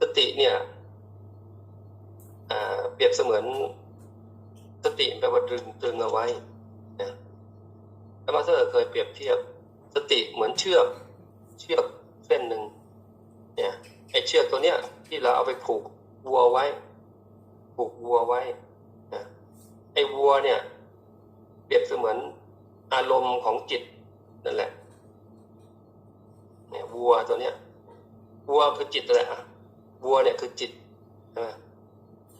สติเนี่ยเปรียบเสมือนสติแปลว่าตรึงตรึงเอาไว้นะแล้วมาสเตอร์เคยเปรียบเทียบสติเหมือนเชือก เชือกเส้นหนึ่งเนี่ยไอเชือกตัวเนี้ยที่เราเอาไปผูกวัวไว้ ผูกวัวไว้นะไอวัวเนี่ย เปรียบเสมือนอารมณ์ของจิตนั่นแหละเนี่ยวัวตัวเนี้ยวัวคือจิตแหละ วัวเนี่ยคือจิตใช่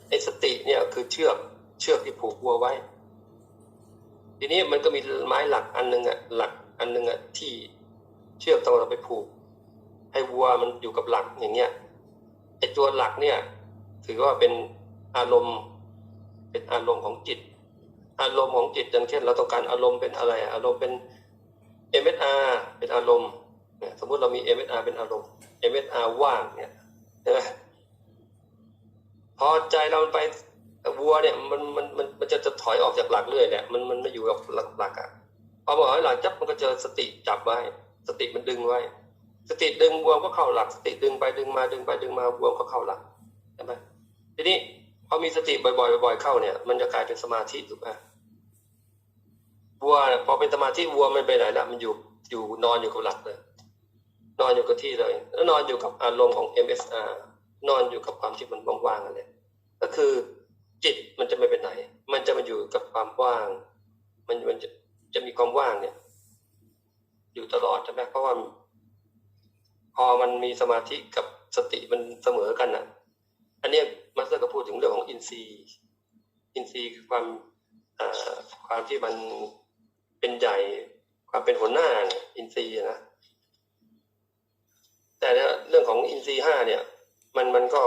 ไอ้สติเนี่ยคือเชือกเชือกที่ผูกวัวไว้ ทีนี้มันก็มีไม้หลักอันหนึ่งอะหลักอันหนึ่งอะที่เชือกต้องเราไปผูก ให้วัวมันอยู่กับหลักอย่างเงี้ยไอ้ตัวหลักเนี่ย ถือว่าเป็นอารมณ์ เป็นอารมณ์ของจิต อารมณ์ของจิตอย่างเช่น เราต้องการอารมณ์เป็นอะไร อารมณ์เป็น MSR เป็นอารมณ์สมมุติเรามี MSR เป็นอารมณ์ MSR ว่างเนี่ย พอใจเราไปวัวเนี่ยมันมันมันมันจะจะถอยออกจากหลักเรื่อยเนี่ยมันมันไม่อยู่กับหลักหลักอะพอบอกให้หลักจับมันก็เจอสติจับไว้ สติมันดึงไว้ สติดึงวัวก็เข้าหลัก สติดึงไปดึงมาดึงไปดึงมาวัวก็เข้าหลักใช่ไหมทีนี้พอมีสติบ่อยๆบ่อยๆเข้าเนี่ย มันจะกลายเป็นสมาธิถูกไหมวัวพอเป็นสมาธิวัวมันไปไหนละมันอยู่อยู่นอนอยู่กับหลักเลย นอนอยู่กับที่เลย แล้วนอนอยู่กับอารมณ์ของ MSR นอนอยู่กับความที่มันว่างๆกันเลยก็คือจิตมันจะไม่ไปไหน มันจะมาอยู่กับความว่าง มันมันจะจะมีความว่างเนี่ย อยู่ตลอดใช่ไหมเพราะว่าพอมันมีสมาธิกับสติมันเสมอกันอะ อันนี้มาสเตอร์ก็พูดถึงเรื่องของอินทรีย์ อินทรีย์คือความความที่มันเป็นใหญ่ ความเป็นหัวหน้าอินทรีย์นะ แต่เรื่ อินทรีห้าเนี่ย มันมันก็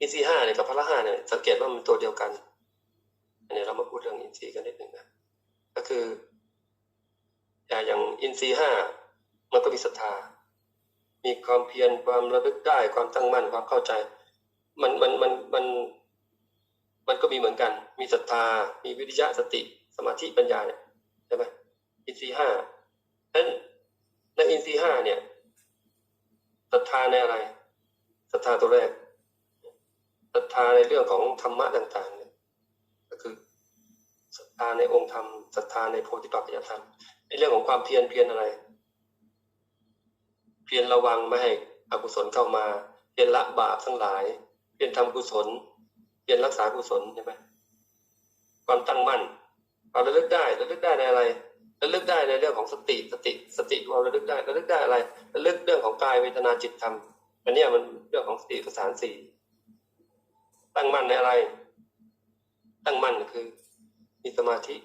อินทรีห้าเนี่ยกับพละห้าเนี่ย สังเกตว่ามันตัวเดียวกัน อันนี้เรามาพูดเรื่องอินทรีย์กันนิดหนึ่งนะก็คืออย่างอินทรีห้ามันก็มีศรัทธา มีความเพียรความระลึกได้ความตั้งมั่นความเข้าใจ มันมันมันมันมันก็มีเหมือนกัน มีศรัทธา มีวิริยะสติ สมาธิปัญญาเนี่ยใช่ไหมอินทรีห้าดังนั้นในอินทรีห้าเนี่ยาในอะไรศรัทธาตัวแรกศรัทธาในเรื่องของธรรมะต่างๆเนี่ยก็คือศรัทธาในองค์ธรรมศรัทธาในโพธิปัจจยธรรมในเรื่องของความเพียรเพียรอะไร เพียรระวังไม่ให้อกุศลเข้ามา เพียรละบาปทั้งหลาย เพียรทำกุศล เพียรรักษากุศลใช่ไหมความตั้งมั่นเราระลึกได้ระลึกได้ในอะไรระลึกได้ในเรื่องของสติสติสติเราระลึกได้ระลึกได้อะไรายเวทนาจิตธรรมอันนี้มันเรื่องของสติประสานสี่ตั้งมั่นในอะไร ตั้งมั่นคือ มีสมาธิ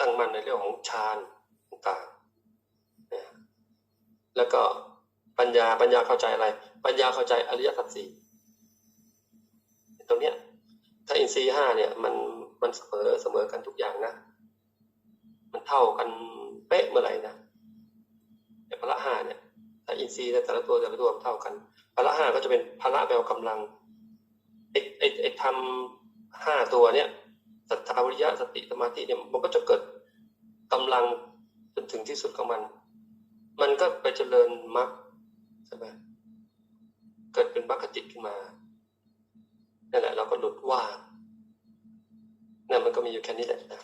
ตั้งมั่นในเรื่องของฌานต่างๆแล้วก็ปัญญาปัญญาเข้าใจอะไร ปัญญาเข้าใจอริยสัจสี่ตรงเนี้ย ถ้าอินทรีย์ห้าเนี่ย มันมันเสมอเสมอกันทุกอย่างนะ มันเท่ากันเป๊ะเมื่อไหร่นะ ถ้าอินทรีย์แต่ละตัวแต่ละตัวเท่ากันพละห้าก็จะเป็นพละแปลว่ากำลังไอ้ไอ้ไอ้ทำห้าตัวเนี่ยสัทธาวิริยะสติสมาธิเนี่ยมันก็จะเกิดกำลังจนถึงที่สุดของมัน มันก็ไปเจริญมรรคใช่ไหมเกิดเป็นมรรคจิตขึ้นมานั่นแหละเราก็หลุดว่างนั่นมันก็มีอยู่แค่นี้แหละนะ